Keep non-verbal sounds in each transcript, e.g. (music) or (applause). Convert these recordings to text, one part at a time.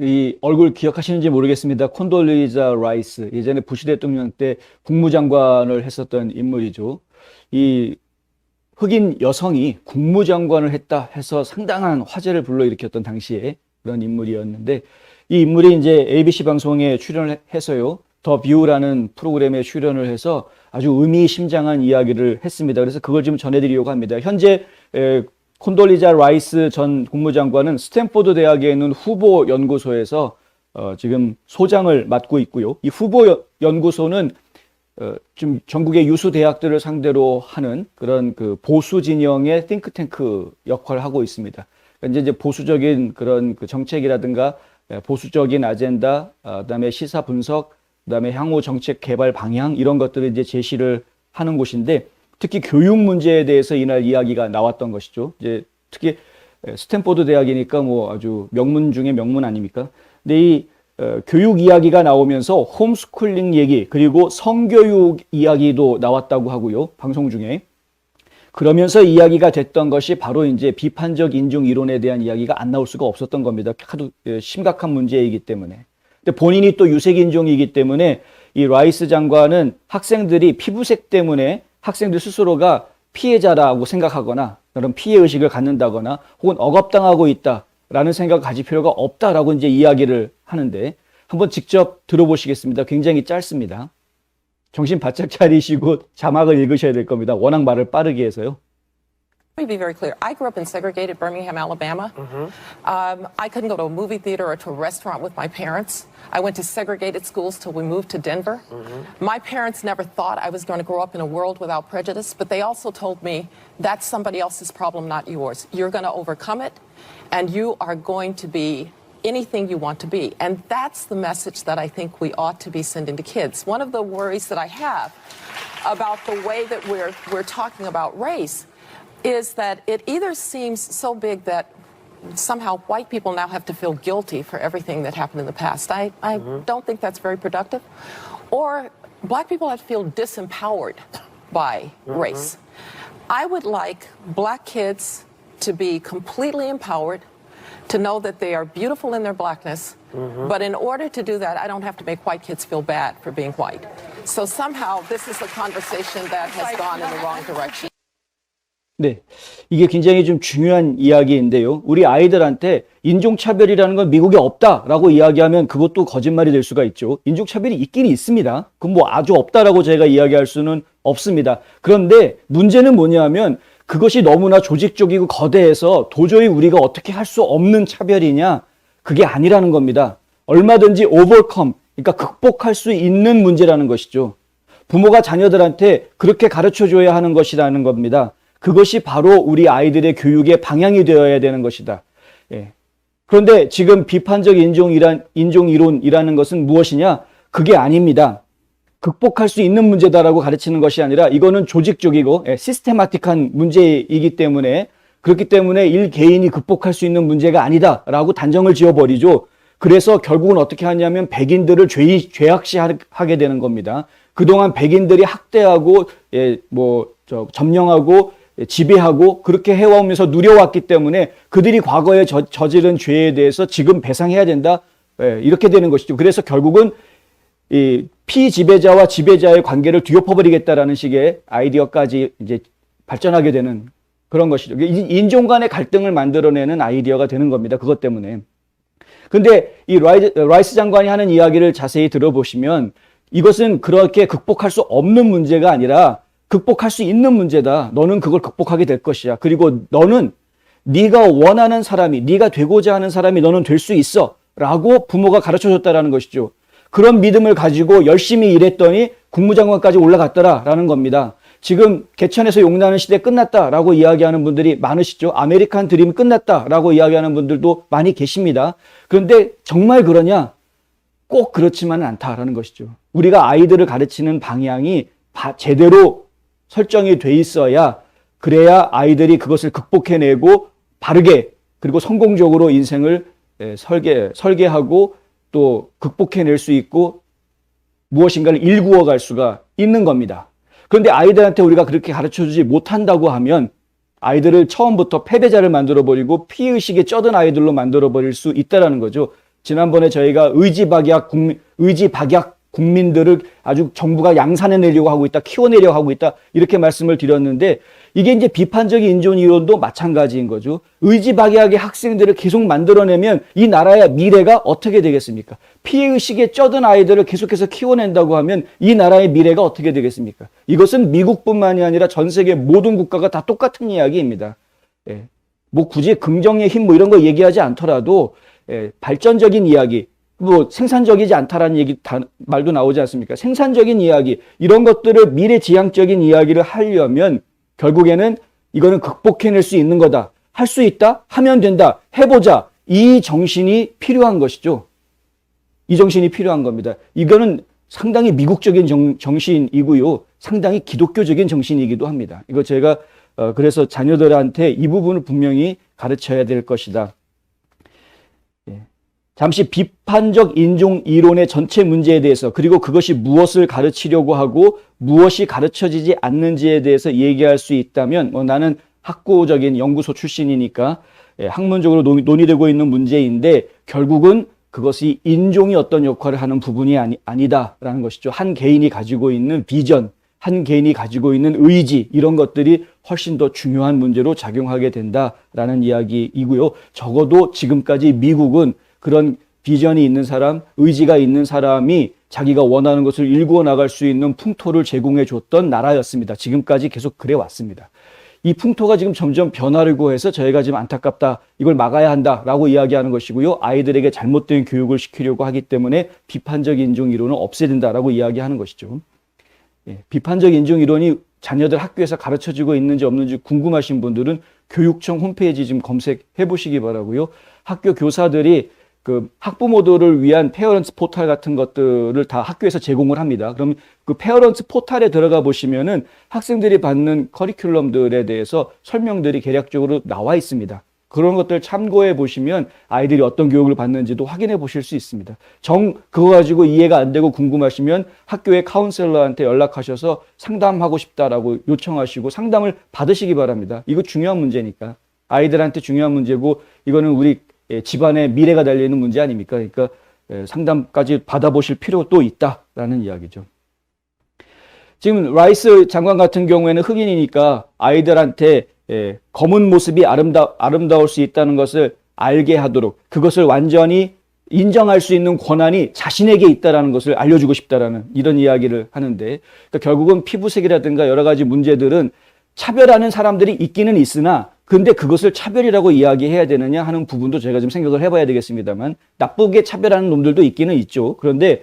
이 얼굴 기억하시는지 모르겠습니다. 콘돌리자 라이스. 예전에 부시 대통령 때 국무장관을 했었던 인물이죠. 이 흑인 여성이 국무장관을 했다 해서 상당한 화제를 불러일으켰던 당시에 그런 인물이었는데 이 인물이 이제 ABC 방송에 출연을 해서요. 더 뷰라는 프로그램에 출연을 해서 아주 의미심장한 이야기를 했습니다. 그래서 그걸 좀 전해드리려고 합니다. 현재 에, 콘돌리자 라이스 전 국무장관은 스탠포드 대학에 있는 후보 연구소에서 어, 지금 소장을 맡고 있고요. 이 후보 여- 연구소는 어, 좀 전국의 유수 대학들을 상대로 하는 그런 그 보수 진영의 띵크탱크 역할을 하고 있습니다. 그러니까 이제 보수적인 그런 그 정책이라든가 예, 보수적인 아젠다, 아, 그다음에 시사 분석, 그다음에 향후 정책 개발 방향 이런 것들을 이제 제시를 하는 곳인데 특히 교육 문제에 대해서 이날 이야기가 나왔던 것이죠. 이제 특히 에, 스탠포드 대학이니까 뭐 아주 명문 중에 명문 아닙니까? 근데 이 어, 교육 이야기가 나오면서 홈스쿨링 얘기 그리고 성교육 이야기도 나왔다고 하고요. 방송 중에. 그러면서 이야기가 됐던 것이 바로 이제 비판적 인종 이론에 대한 이야기가 안 나올 수가 없었던 겁니다. 하도 예, 심각한 문제이기 때문에. 근데 본인이 또 유색 인종이기 때문에 이 라이스 장관은 학생들이 피부색 때문에 학생들 스스로가 피해자라고 생각하거나 그런 피해 의식을 갖는다거나 혹은 억압당하고 있다라는 생각을 가질 필요가 없다라고 이제 이야기를 하는데 한번 직접 들어보시겠습니다. 굉장히 짧습니다. 정신 바짝 차리시고 자막을 읽으셔야 될 겁니다. 워낙 말을 빠르게 해서요. Let me be very clear. I grew up in segregated Birmingham, Alabama. Um, I couldn't go to a movie theater or to a restaurant with my parents. I went to segregated schools till we moved to Denver. My parents never thought I was going to grow up in a world without prejudice, but they also told me that's somebody else's problem, not yours. You're going to overcome it, and you are going to be anything you want to be. And that's the message that I think we ought to be sending to kids. One of the worries that I have about the way that we're, we're talking about race is that it either seems so big that somehow white people now have to feel guilty for everything that happened in the past. I, I mm-hmm. don't think that's very productive. Or black people have to feel disempowered by mm-hmm. race. I would like black kids to be completely empowered, to know that they are beautiful in their blackness. Mm-hmm. But in order to do that, I don't have to make white kids feel bad for being white. So somehow this is a conversation that has gone in the wrong direction. 네. 이게 굉장히 좀 중요한 이야기인데요. 우리 아이들한테 인종차별이라는 건 미국에 없다라고 이야기하면 그것도 거짓말이 될 수가 있죠. 인종차별이 있긴 있습니다. 그건 뭐 아주 없다라고 제가 이야기할 수는 없습니다. 그런데 문제는 뭐냐면 그것이 너무나 조직적이고 거대해서 도저히 우리가 어떻게 할 수 없는 차별이냐? 그게 아니라는 겁니다. 얼마든지 overcome, 그러니까 극복할 수 있는 문제라는 것이죠. 부모가 자녀들한테 그렇게 가르쳐 줘야 하는 것이라는 겁니다. 그것이 바로 우리 아이들의 교육의 방향이 되어야 되는 것이다. 예. 그런데 지금 비판적 인종이란, 인종 이론이라는 것은 무엇이냐? 그게 아닙니다. 극복할 수 있는 문제다라고 가르치는 것이 아니라 이거는 조직적이고 예, 시스테마틱한 문제이기 때문에 그렇기 때문에 일 개인이 극복할 수 있는 문제가 아니다라고 단정을 지어버리죠. 그래서 결국은 어떻게 하냐면 백인들을 죄, 죄악시하게 되는 겁니다. 그동안 백인들이 학대하고 예, 뭐 저, 점령하고 예, 지배하고 그렇게 해오면서 누려왔기 때문에 그들이 과거에 저, 저지른 죄에 대해서 지금 배상해야 된다. 예, 이렇게 되는 것이죠. 그래서 결국은 이 피지배자와 지배자의 관계를 뒤엎어버리겠다라는 식의 아이디어까지 이제 발전하게 되는 그런 것이죠. 이 인종 간의 갈등을 만들어내는 아이디어가 되는 겁니다. 그것 때문에. 근데 이 라이, 라이스 장관이 하는 이야기를 자세히 들어보시면 이것은 그렇게 극복할 수 없는 문제가 아니라 극복할 수 있는 문제다. 너는 그걸 극복하게 될 것이야. 그리고 너는 네가 원하는 사람이, 네가 되고자 하는 사람이 너는 될 수 있어. 라고 부모가 가르쳐 줬다라는 것이죠. 그런 믿음을 가지고 열심히 일했더니 국무장관까지 올라갔더라라는 겁니다. 지금 개천에서 용나는 시대 끝났다라고 이야기하는 분들이 많으시죠. 아메리칸 드림 끝났다라고 이야기하는 분들도 많이 계십니다. 그런데 정말 그러냐? 꼭 그렇지만은 않다라는 것이죠. 우리가 아이들을 가르치는 방향이 바- 제대로 설정이 돼 있어야 그래야 아이들이 그것을 극복해내고 바르게 그리고 성공적으로 인생을 예, 설계 설계하고 또 극복해낼 수 있고 무엇인가를 일구어 갈 수가 있는 겁니다. 그런데 아이들한테 우리가 그렇게 가르쳐 주지 못한다고 하면 아이들을 처음부터 패배자를 만들어 버리고 피의식에 쩌든 아이들로 만들어 버릴 수 있다라는 거죠. 지난번에 저희가 의지박약 국민, 의지박약 국민들을 아주 정부가 양산해 내려고 하고 있다, 키워내려고 하고 있다, 이렇게 말씀을 드렸는데, 이게 이제 비판적인 인종 이론도 마찬가지인 거죠. 의지박약의 학생들을 계속 만들어내면 이 나라의 미래가 어떻게 되겠습니까? 피해의식에 쩌든 아이들을 계속해서 키워낸다고 하면 이 나라의 미래가 어떻게 되겠습니까? 이것은 미국뿐만이 아니라 전 세계 모든 국가가 다 똑같은 이야기입니다. 예. 뭐 굳이 긍정의 힘 뭐 이런 거 얘기하지 않더라도 예, 발전적인 이야기, 뭐 생산적이지 않다라는 얘기 다, 말도 나오지 않습니까? 생산적인 이야기 이런 것들을 미래지향적인 이야기를 하려면 결국에는 이거는 극복해낼 수 있는 거다. 할 수 있다? 하면 된다. 해보자. 이 정신이 필요한 것이죠. 이 정신이 필요한 겁니다. 이거는 상당히 미국적인 정, 정신이고요. 상당히 기독교적인 정신이기도 합니다. 이거 제가 어, 그래서 자녀들한테 이 부분을 분명히 가르쳐야 될 것이다. 예. 잠시 비판적 인종 이론의 전체 문제에 대해서 그리고 그것이 무엇을 가르치려고 하고 무엇이 가르쳐지지 않는지에 대해서 얘기할 수 있다면 뭐 나는 학구적인 연구소 출신이니까 예, 학문적으로 논의, 논의되고 있는 문제인데 결국은 그것이 인종이 어떤 역할을 하는 부분이 아니, 아니다라는 것이죠. 한 개인이 가지고 있는 비전, 한 개인이 가지고 있는 의지 이런 것들이 훨씬 더 중요한 문제로 작용하게 된다라는 이야기이고요. 적어도 지금까지 미국은 그런 비전이 있는 사람, 의지가 있는 사람이 자기가 원하는 것을 일구어 나갈 수 있는 풍토를 제공해 줬던 나라였습니다. 지금까지 계속 그래 왔습니다. 이 풍토가 지금 점점 변화르고 해서 저희가 지금 안타깝다. 이걸 막아야 한다라고 이야기하는 것이고요. 아이들에게 잘못된 교육을 시키려고 하기 때문에 비판적 인종 이론을 없애야 된다라고 이야기하는 것이죠. 예, 비판적 인종 이론이 자녀들 학교에서 가르쳐지고 있는지 없는지 궁금하신 분들은 교육청 홈페이지 좀 검색해 보시기 바라고요. 학교 교사들이 그 학부모들을 위한 페어런츠 포탈 같은 것들을 다 학교에서 제공을 합니다. 그럼 그 페어런츠 포탈에 들어가 보시면은 학생들이 받는 커리큘럼들에 대해서 설명들이 개략적으로 나와 있습니다. 그런 것들 참고해 보시면 아이들이 어떤 교육을 받는지도 확인해 보실 수 있습니다. 정 그거 가지고 이해가 안 되고 궁금하시면 학교의 카운셀러한테 연락하셔서 상담하고 싶다라고 요청하시고 상담을 받으시기 바랍니다. 이거 중요한 문제니까 아이들한테 중요한 문제고 이거는 우리 예, 집안의 미래가 달려 있는 문제 아닙니까? 그러니까 예, 상담까지 받아보실 필요도 있다라는 이야기죠. 지금 라이스 장관 같은 경우에는 흑인이니까 아이들한테 예, 검은 모습이 아름다, 아름다울 수 있다는 것을 알게 하도록 그것을 완전히 인정할 수 있는 권한이 자신에게 있다라는 것을 알려주고 싶다라는 이런 이야기를 하는데 그러니까 결국은 피부색이라든가 여러 가지 문제들은 차별하는 사람들이 있기는 있으나 근데 그것을 차별이라고 이야기해야 되느냐 하는 부분도 제가 좀 생각을 해봐야 되겠습니다만 나쁘게 차별하는 놈들도 있기는 있죠. 그런데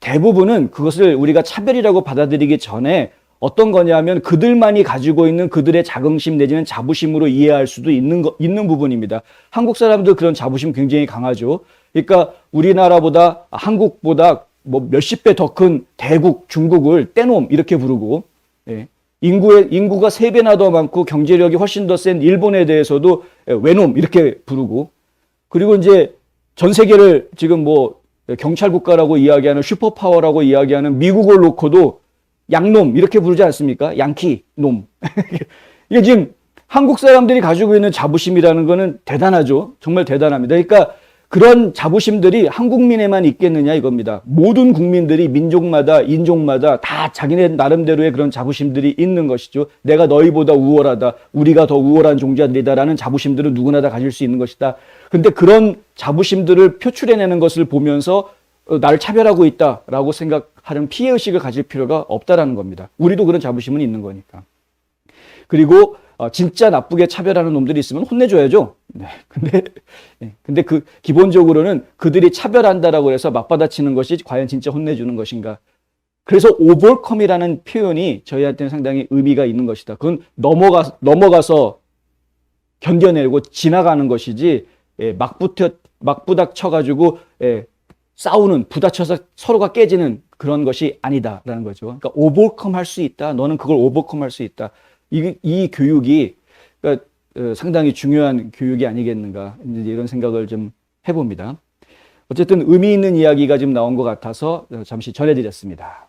대부분은 그것을 우리가 차별이라고 받아들이기 전에 어떤 거냐면 그들만이 가지고 있는 그들의 자긍심 내지는 자부심으로 이해할 수도 있는 거, 있는 부분입니다. 한국 사람들 그런 자부심 굉장히 강하죠. 그러니까 우리나라보다 한국보다 뭐 몇십 배 더 큰 대국 중국을 떼놈 이렇게 부르고 예. 인구의 인구가 세 배나 더 많고 경제력이 훨씬 더 센 일본에 대해서도 외놈 이렇게 부르고 그리고 이제 전 세계를 지금 뭐 경찰 국가라고 이야기하는 슈퍼파워라고 이야기하는 미국을 놓고도 양놈 이렇게 부르지 않습니까? 양키 놈. (laughs) 이게 지금 한국 사람들이 가지고 있는 자부심이라는 거는 대단하죠. 정말 대단합니다. 그러니까 그런 자부심들이 한국민에만 있겠느냐 이겁니다. 모든 국민들이 민족마다 인종마다 다 자기네 나름대로의 그런 자부심들이 있는 것이죠. 내가 너희보다 우월하다. 우리가 더 우월한 종자들이다라는 자부심들은 누구나 다 가질 수 있는 것이다. 근데 그런 자부심들을 표출해내는 것을 보면서 어, 나를 차별하고 있다라고 생각하는 피해의식을 가질 필요가 없다라는 겁니다. 우리도 그런 자부심은 있는 거니까. 그리고 어, 진짜 나쁘게 차별하는 놈들이 있으면 혼내줘야죠. 네. 근데, 네. 근데 그, 기본적으로는 그들이 차별한다라고 해서 맞받아치는 것이 과연 진짜 혼내주는 것인가. 그래서 오버컴이라는 표현이 저희한테는 상당히 의미가 있는 것이다. 그건 넘어가, 넘어가서 견뎌내고 지나가는 것이지, 예, 막 붙어, 막 부닥쳐가지고, 예, 싸우는, 부닥쳐서 서로가 깨지는 그런 것이 아니다라는 거죠. 그러니까 오버컴 할 수 있다. 너는 그걸 오버컴 할 수 있다. 이, 이 교육이 그러니까 어, 상당히 중요한 교육이 아니겠는가 이런 생각을 좀 해봅니다. 어쨌든 의미 있는 이야기가 지금 나온 것 같아서 어, 잠시 전해드렸습니다.